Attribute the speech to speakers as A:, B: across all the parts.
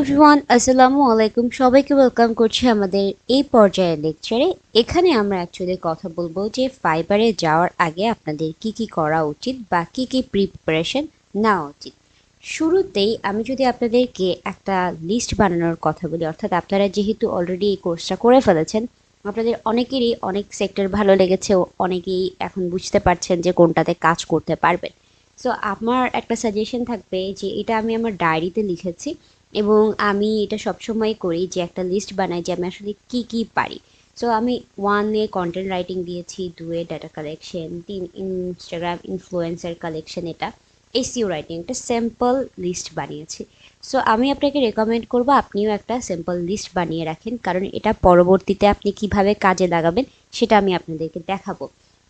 A: Everyone আসসালামু আলাইকুম। সবাইকে ওয়েলকাম করছি আমাদের এই পর্যায়ের লেকচারে এখানে আমরা অ্যাকচুয়ালি কথা বলব যে ফাইবারে যাওয়ার আগে আপনাদের কি কি করা উচিত বা কি কি প্রিপারেশন নেওয়া উচিত। শুরুতেই আমি যদি আপনাদেরকে একটা লিস্ট বানানোর কথা বলি, অর্থাৎ আপনারা যেহেতু অলরেডি এই কোর্সটা করে ফেলেছেন, আপনাদের অনেকেরই অনেক সেক্টর ভালো লেগেছে অনেকেই এখন বুঝতে পারছেন যে কোনটাতে কাজ করতে পারবেন। সো আমার একটা সাজেশন থাকবে যে এটা আমি আমার ডায়েরিতে লিখেছি। এবং আমি এটা সবসময় করি যে একটা লিস্ট বানাই যে আমি আসলে কি কি পারি। সো আমি ওয়ানে কন্টেন্ট রাইটিং দিয়েছি, দুয়ে ডাটা কালেকশন তিন ইনস্টাগ্রাম ইনফ্লুয়েন্সার কালেকশন এটা এসিও রাইটিং একটা সিম্পল লিস্ট বানিয়েছি। সো আমি আপনাকে রেকমেন্ড করব আপনিও একটা সিম্পল লিস্ট বানিয়ে রাখেন, কারণ এটা পরবর্তীতে আপনি কীভাবে কাজে লাগাবেন সেটা আমি আপনাদেরকে দেখাবো।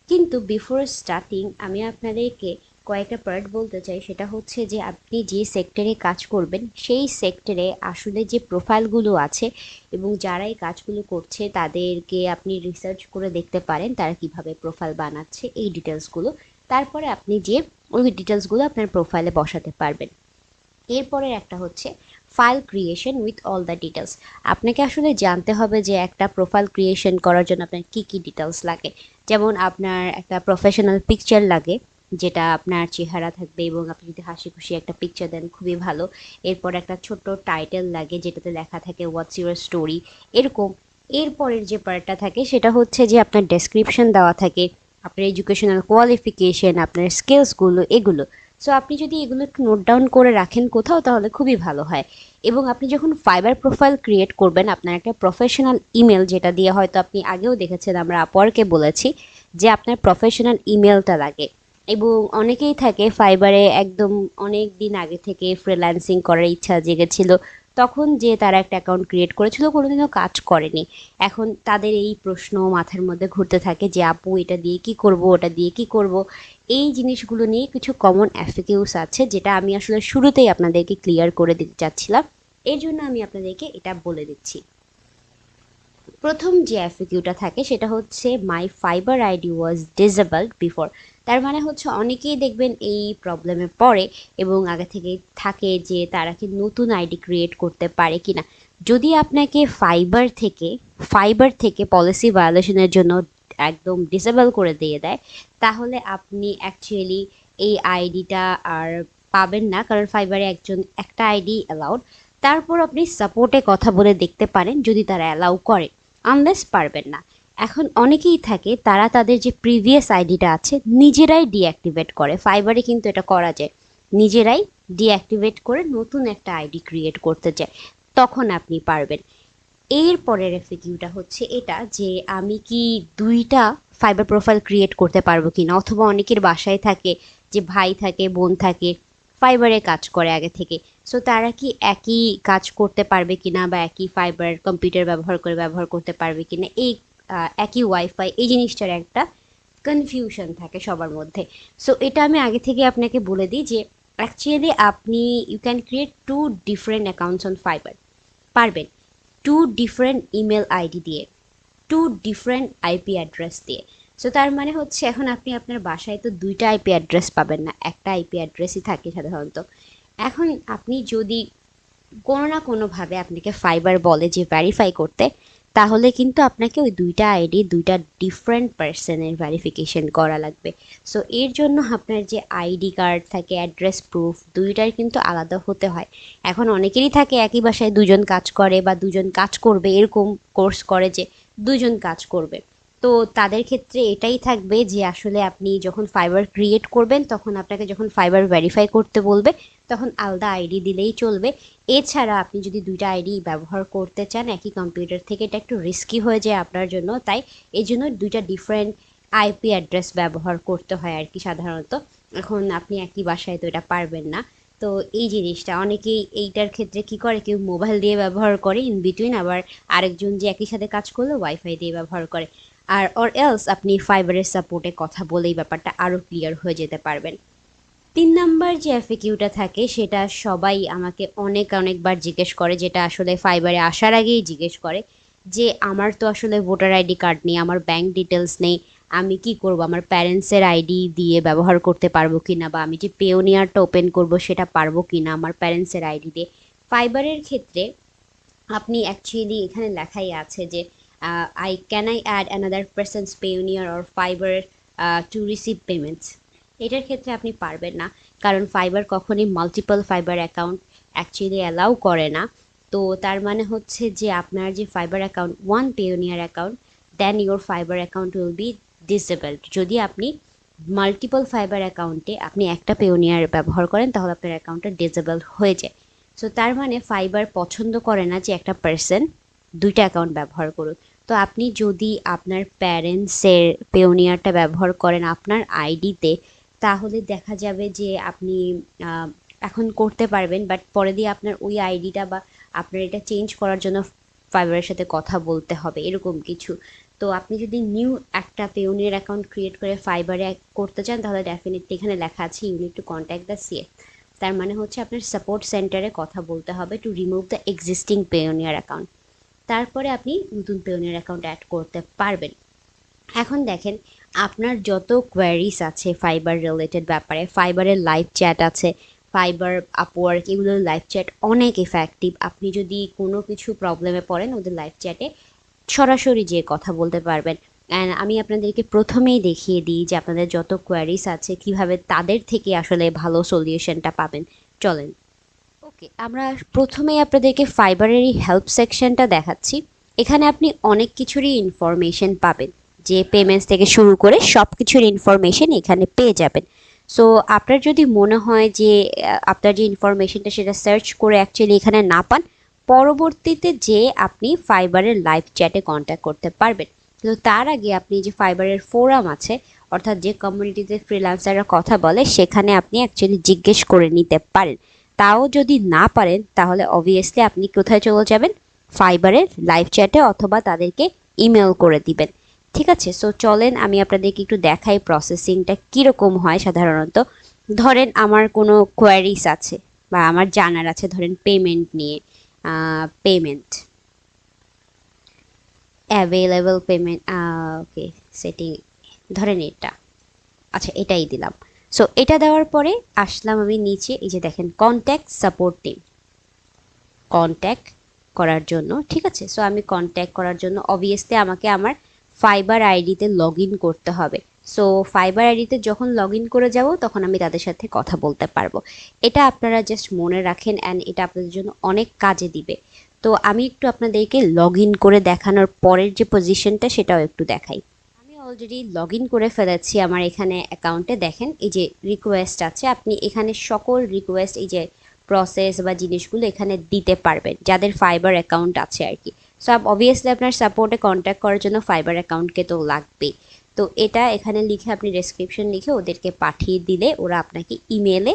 A: কিন্তু বিফোর স্টার্টিং আমি আপনাদেরকে কয়েকটা পার্ট বলতে চাই, সেটা হচ্ছে যে আপনি যে সেক্টরে কাজ করবেন, সেই সেক্টরে আসলে যে প্রোফাইলগুলো আছে এবং যারা এই কাজগুলো করছে, তাদেরকে আপনি রিসার্চ করে দেখতে পারেন, তারা কীভাবে প্রোফাইল বানাচ্ছে, এই ডিটেলসগুলো তারপরে আপনি যে ওই ডিটেলসগুলো আপনার প্রোফাইলে বসাতে পারবেন। এরপরের একটা হচ্ছে file creation with all the details আপনাকে আসলে জানতে হবে যে একটা প্রোফাইল ক্রিয়েশন করার জন্য আপনার কী কী ডিটেলস লাগে। যেমন আপনার একটা প্রফেশনাল পিকচার লাগে যেটা আপনার চেহারা থাকবে এবং আপনি যদি হাসি খুশি একটা পিকচার দেন, খুবই ভালো। এরপর একটা ছোট্ট টাইটেল লাগে, যেটাতে লেখা থাকে হোয়াটস ইউর স্টোরি এরকম। এরপরের যে পার্টটা থাকে, সেটা হচ্ছে যে আপনার ডেসক্রিপশন দেওয়া থাকে, আপনার এডুকেশনাল কোয়ালিফিকেশন আপনার স্কিলসগুলো এগুলো। সো আপনি যদি এগুলো একটু নোট ডাউন করে রাখেন কোথাও, তাহলে খুবই ভালো হয়। এবং আপনি যখন ফাইবার প্রোফাইল ক্রিয়েট করবেন, আপনার একটা প্রফেশনাল ইমেল যেটা দিয়ে হয়তো আপনি আগেও দেখেছেন, আমরা আপরকে বলেছি যে আপনার প্রফেশনাল ইমেলটা লাগে। এবং অনেকেই থাকে ফাইবারে একদম অনেক দিন আগে থেকে ফ্রিল্যান্সিং করার ইচ্ছা জেগেছিল। তখন যে তারা একটা অ্যাকাউন্ট ক্রিয়েট করেছিল, কোনোদিনও কাজ করেনি। এখন তাদের এই প্রশ্ন মাথার মধ্যে ঘুরতে থাকে যে, আপু, এটা দিয়ে কি করব? ওটা দিয়ে কি করব? এই জিনিসগুলো নিয়ে কিছু কমন অ্যাফিকিউস আছে, যেটা আমি আসলে শুরুতেই আপনাদেরকে ক্লিয়ার করে দিতে চাচ্ছিলাম। এর জন্য আমি আপনাদেরকে এটা বলে দিচ্ছি। প্রথম যে অ্যাফিকিউটা থাকে সেটা হচ্ছে my Fiverr ID was disabled before তার মানে হচ্ছে অনেকেই দেখবেন এই প্রবলেমে পড়ে এবং আগে থেকে থাকে যে তারা কি নতুন আইডি ক্রিয়েট করতে পারে কি না যদি আপনাকে ফাইবার থেকে ফাইবার থেকে পলিসি ভায়োলেশনের জন্য একদম ডিসেবল করে দিয়ে দেয়, তাহলে আপনি অ্যাকচুয়ালি এই আইডিটা আর পাবেন না, কারণ ফাইবারে একজন একটা আইডি অ্যালাউড তারপর আপনি সাপোর্টে কথা বলে দেখতে পারেন যদি তারা অ্যালাউ করে। আনলেস পারবেন না। এখন অনেকেই থাকে, তারা তাদের যে প্রিভিয়াস আইডিটা আছে, নিজেরাই ডিঅ্যাক্টিভেট করে। ফাইবারে কিন্তু এটা করা যায়। নিজেরাই ডিঅ্যাক্টিভেট করে নতুন একটা আইডি ক্রিয়েট করতে চায়। তখন আপনি পারবেন। এর পরের এফিকিউটা হচ্ছে এটা যে, আমি কি দুইটা ফাইবার প্রোফাইল ক্রিয়েট করতে পারব কি না অথবা অনেকের বাসায় থাকে, যে ভাই থাকে, বোন থাকে ফাইবারে কাজ করে আগে থেকে। সো তারা কি একই কাজ করতে পারবে কি না বা একই ফাইবার কম্পিউটার ব্যবহার করে ব্যবহার করতে পারবে কি না এই একই ওয়াইফাই এই জিনিসটার একটা কনফিউশন থাকে সবার মধ্যে। সো এটা আমি আগে থেকে আপনাকে বলে দিই যে অ্যাকচুয়ালি আপনি you can create two different accounts on Fiverr পারবেন টু ডিফারেন্ট ইমেল আইডি দিয়ে টু ডিফারেন্ট আইপি অ্যাড্রেস দিয়ে। সো তার মানে হচ্ছে এখন আপনি আপনার বাসায় তো দুইটা আইপি অ্যাড্রেস পাবেন না, একটা আইপি অ্যাড্রেসই থাকে সাধারণত। এখন আপনি যদি কোনো না কোনোভাবে আপনাকে ফাইবার বলে যে ভ্যারিফাই করতে, তাহলে কিন্তু আপনাকে ওই দুইটা আইডি দুইটা ডিফারেন্ট পার্সনের ভ্যারিফিকেশন করা লাগবে। সো এর জন্য আপনার যে আইডি কার্ড থাকে অ্যাড্রেস প্রুফ দুইটার কিন্তু আলাদা হতে হয়। এখন অনেকেরই থাকে একই বাসায় দুজন কাজ করে বা দুজন কাজ করবে, এরকম কোর্স করে যে দুজন কাজ করবে। তো তাদের ক্ষেত্রে এটাই থাকবে যে আসলে আপনি যখন ফাইবার ক্রিয়েট করবেন, তখন আপনাকে যখন ফাইবার ভেরিফাই করতে বলবে, তখন আলাদা আইডি দিলেই চলবে। এছাড়া আপনি যদি দুইটা আইডি ব্যবহার করতে চান, একই কম্পিউটার থেকে এটা একটু রিস্কি হয়ে যায় আপনার জন্য, তাই এই জন্য দুইটা ডিফারেন্ট আইপি অ্যাড্রেস ব্যবহার করতে হয় আর কি সাধারণত। এখন আপনি একই বাসায় তো এটা পারবেন না। তো এই জিনিসটা, অনেকেই এইটার ক্ষেত্রে কি করে, কেউ মোবাইল দিয়ে ব্যবহার করে ইন বিটুইন আবার আরেকজন যে একই সাথে কাজ করল ওয়াইফাই দিয়ে ব্যবহার করে। আর অর এলস আপনি ফাইবারের সাপোর্টে কথা বলেই ব্যাপারটা আরও ক্লিয়ার হয়ে যেতে পারবেন। তিন নাম্বার যে এফএকিউটা থাকে, সেটা সবাই আমাকে অনেক, অনেকবার জিজ্ঞেস করে, যেটা আসলে ফাইবারে আসার আগেই জিজ্ঞেস করে যে, আমার তো আসলে ভোটার আইডি কার্ড নেই, আমার ব্যাংক ডিটেলস নেই, আমি কি করব? আমার প্যারেন্টসের আইডি দিয়ে ব্যবহার করতে পারব কি না বা আমি যে পেওনিয়ারটা ওপেন করব, সেটা পারব কি না আমার প্যারেন্টসের আইডি দিয়ে? ফাইবারের ক্ষেত্রে আপনি অ্যাকচুয়ালি এখানে লেখাই আছে যে I can I add another person's Payoneer or Fiverr to receive payments এটার ক্ষেত্রে আপনি পারবেন না, কারণ ফাইবার কখনই multiple Fiverr account actually allow করে না। তো তার মানে হচ্ছে যে আপনার যে Fiverr account one Payoneer account then your Fiverr account will be disabled যদি আপনি মাল্টিপল ফাইবার অ্যাকাউন্টে আপনি একটা পেওনিয়ার ব্যবহার করেন, তাহলে আপনার অ্যাকাউন্টটা ডিসেবল হয়ে যায়। সো তার মানে ফাইবার পছন্দ করে না যে একটা পার্সন দুইটা অ্যাকাউন্ট ব্যবহার করুক। তো আপনি যদি আপনার প্যারেন্টসের পেওনিয়ারটা ব্যবহার করেন আপনার আইডিতে, তাহলে দেখা যাবে যে আপনি এখন করতে পারবেন, বাট পরে দিয়ে আপনার ওই আইডিটা বা আপনার এটা চেঞ্জ করার জন্য ফাইবারের সাথে কথা বলতে হবে, এরকম কিছু। তো আপনি যদি নিউ একটা পেওনিয়ার অ্যাকাউন্ট ক্রিয়েট করে ফাইবারে করতে চান, তাহলে ডেফিনেটলি এখানে লেখা আছে you need to contact the CA তার মানে হচ্ছে আপনার সাপোর্ট সেন্টারে কথা বলতে হবে to remove the existing Payoneer account. তারপরে আপনি নতুন পেওনিয়ার অ্যাকাউন্ট অ্যাড করতে পারবেন। এখন দেখেন, আপনার যত কোয়ারিস আছে ফাইবার রিলেটেড ব্যাপারে ফাইবারের লাইভ চ্যাট আছে ফাইবার আপওয়ার্ক এগুলোর লাইভ চ্যাট অনেক এফেক্টিভ আপনি যদি কোনো কিছু প্রবলেমে পড়েন, ওদের লাইভ চ্যাটে সরাসরি যেয়ে কথা বলতে পারবেন। অ্যান্ড আমি আপনাদেরকে প্রথমেই দেখিয়ে দিই যে আপনাদের যত কোয়ারিস আছে, কীভাবে তাদের থেকে আসলে ভালো সলিউশনটা পাবেন। চলেন। ওকে, আমরা প্রথমেই আপনাদেরকে ফাইবারেরই হেল্প সেকশনটা দেখাচ্ছি। এখানে আপনি অনেক কিছুরই ইনফরমেশন পাবেন। যে পেমেন্টস থেকে শুরু করে সব কিছুর ইনফরমেশন এখানে পেয়ে যাবেন। সো আপনার যদি মনে হয় যে আপনার যে ইনফরমেশনটা সেটা সার্চ করে অ্যাকচুয়ালি এখানে না পান, পরবর্তীতে যে আপনি ফাইবারের লাইভ চ্যাটে কন্ট্যাক্ট করতে পারবেন। কিন্তু তার আগে আপনি যে ফাইবারের ফোরাম আছে, অর্থাৎ যে কমিউনিটিতে ফ্রিল্যান্সাররা কথা বলে, সেখানে আপনি অ্যাকচুয়ালি জিজ্ঞেস করে নিতে পারেন। তাও যদি না পারেন, তাহলে অবভিয়াসলি আপনি কোথায় চলে যাবেন? ফাইবারের লাইভ চ্যাটে অথবা তাদেরকে ইমেল করে দিবেন। ঠিক আছে? সো চলেন, আমি আপনাদেরকে একটু দেখাই প্রসেসিংটা কীরকম হয় সাধারণত। ধরেন, আমার কোনো কোয়ারিস আছে বা আমার জানার আছে, ধরেন পেমেন্ট নিয়ে payment available payment okay setting ধরেন এটা। আচ্ছা এটাই দিলাম। সো এটা দেওয়ার পরে আসলাম আমি নিচে, এই যে দেখেন কন্ট্যাক্ট সাপোর্ট টিম কন্ট্যাক্ট করার জন্য, ঠিক আছে? সো আমি কন্ট্যাক্ট করার জন্য অবভিয়াসলি আমাকে আমার ফাইবার আইডিতে লগ করতে হবে। সো ফাইবার আইডিতে যখন লগ করে যাব, তখন আমি তাদের সাথে কথা বলতে পারব। এটা আপনারা জাস্ট মনে রাখেন অ্যান্ড এটা আপনাদের জন্য অনেক কাজে দিবে। তো আমি একটু আপনাদেরকে লগ করে দেখানোর পরের যে পজিশনটা সেটাও একটু দেখাই। অলরেডি লগ ইন করে ফেলেছি আমার এখানে অ্যাকাউন্টে দেখেন, এই যে রিকোয়েস্ট আছে, আপনি এখানে সকল রিকোয়েস্ট এই যে প্রসেস বা জিনিসগুলো এখানে দিতে পারবেন, যাদের ফাইবার অ্যাকাউন্ট আছে আর কি। সো অবভিয়াসলি আপনার সাপোর্টে কন্ট্যাক্ট করার জন্য ফাইবার অ্যাকাউন্টকে তো লাগবেই। তো এটা এখানে লিখে আপনি ডেসক্রিপশন লিখে ওদেরকে পাঠিয়ে দিলে ওরা আপনাকে ইমেলে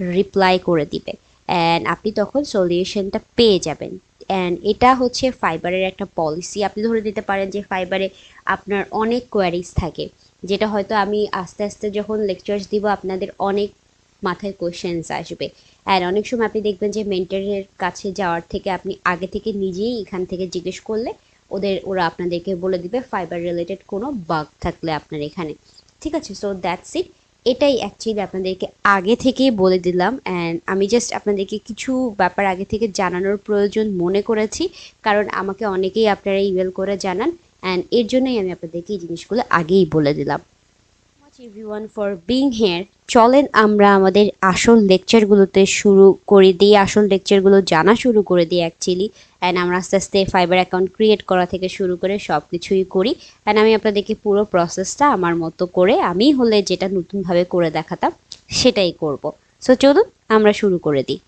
A: রিপ্লাই করে দিবে। অ্যান্ড আপনি তখন সলিউশনটা পেয়ে যাবেন। অ্যান্ড এটা হচ্ছে ফাইবারের একটা পলিসি আপনি ধরে দিতে পারেন যে ফাইবারে আপনার অনেক কোয়ারিজ থাকে। যেটা হয়তো আমি আস্তে আস্তে যখন লেকচার্স দিব, আপনাদের অনেক মাথায় কোয়েশ্চেন্স আসবে। অ্যান্ড অনেক সময় আপনি দেখবেন যে মেন্টারের কাছে যাওয়ার থেকে আপনি আগে থেকে নিজেই এখান থেকে জিজ্ঞেস করলে ওদের, ওরা আপনাদেরকে বলে দিবে ফাইবার রিলেটেড কোনো বাগ থাকলে আপনার এখানে। ঠিক আছে? সো দ্যাটস ইট এটাই অ্যাকচুয়ালি আপনাদেরকে আগে থেকেই বলে দিলাম অ্যান্ড আমি জাস্ট আপনাদেরকে কিছু ব্যাপার আগে থেকে জানানোর প্রয়োজন মনে করেছি, কারণ আমাকে অনেকেই আপনারা ইমেল করে জানান অ্যান্ড এর জন্যই আমি আপনাদেরকে এই জিনিসগুলো আগেই বলে দিলাম। এভরিওয়ান ফর বিং হেয়ার চলেন আমরা আমাদের আসল লেকচারগুলোতে শুরু করে দিই। আসল লেকচারগুলো জানা শুরু করে দিই অ্যাকচুয়ালি অ্যান্ড আমরা আস্তে আস্তে ফাইবার অ্যাকাউন্ট ক্রিয়েট করা থেকে শুরু করে সব কিছুই করি। অ্যান্ড আমি আপনাদেরকে পুরো প্রসেসটা আমার মতো করে আমি হলে যেটা নতুনভাবে করে দেখাতাম, সেটাই করব। সো চলুন আমরা শুরু করে দিই।